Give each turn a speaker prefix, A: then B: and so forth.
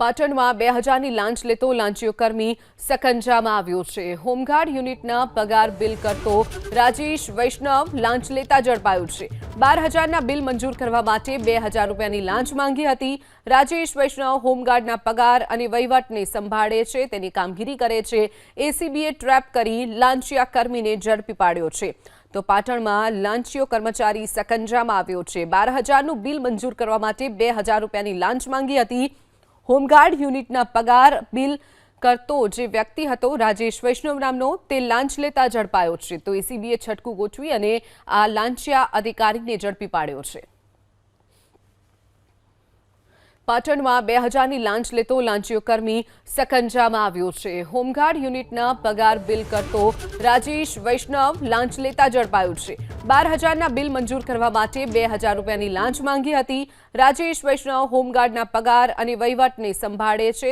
A: પાટણમાં બે હજારની લાંચ લેતો લાંચીયો કર્મી સકંજામાં આવ્યો છે. હોમગાર્ડ યુનિટના પગાર બિલ કરતો રાજેશ વૈષ્ણવ લાંચ લેતા ઝડપાયો છે. બાર હજારના બિલ મંજૂર કરવા માટે બે હજાર રૂપિયાની લાંચ માંગી હતી. રાજેશ વૈષ્ણવ હોમગાર્ડના પગાર અને વહીવટને સંભાળે છે, તેની કામગીરી કરે છે. એસીબીએ ટ્રેપ કરી લાંચિયા કર્મીને ઝડપી પાડ્યો છે. તો પાટણમાં લાંચીયો કર્મચારી સકંજામાં આવ્યો છે. બાર હજારનું બિલ મંજૂર કરવા માટે બે હજાર રૂપિયાની લાંચ માંગી હતી. હોમગાર્ડ યુનિટના પગાર બિલ કરતો જે વ્યક્તિ હતો, રાજેશ વૈષ્ણવ નામનો, તે લાંચ લેતા ઝડપાયો છે. તો એસીબીએ છટકું ગોઠવી અને આ લાંચિયા અધિકારીને ઝડપી પાડ્યો છે. પાટણમાં બે હજારની લાંચ લેતો લાંચીયો કર્મી સકંજામાં આવ્યો છે. હોમગાર્ડ યુનિટના પગાર બિલ કરતો રાજેશ વૈષ્ણવ લાંચ લેતા ઝડપાયો છે. બાર હજારના બિલ મંજૂર કરવા માટે બે હજાર રૂપિયાની લાંચ માંગી હતી. રાજેશ વૈષ્ણવ હોમગાર્ડના પગાર અને વહીવટને સંભાળે છે.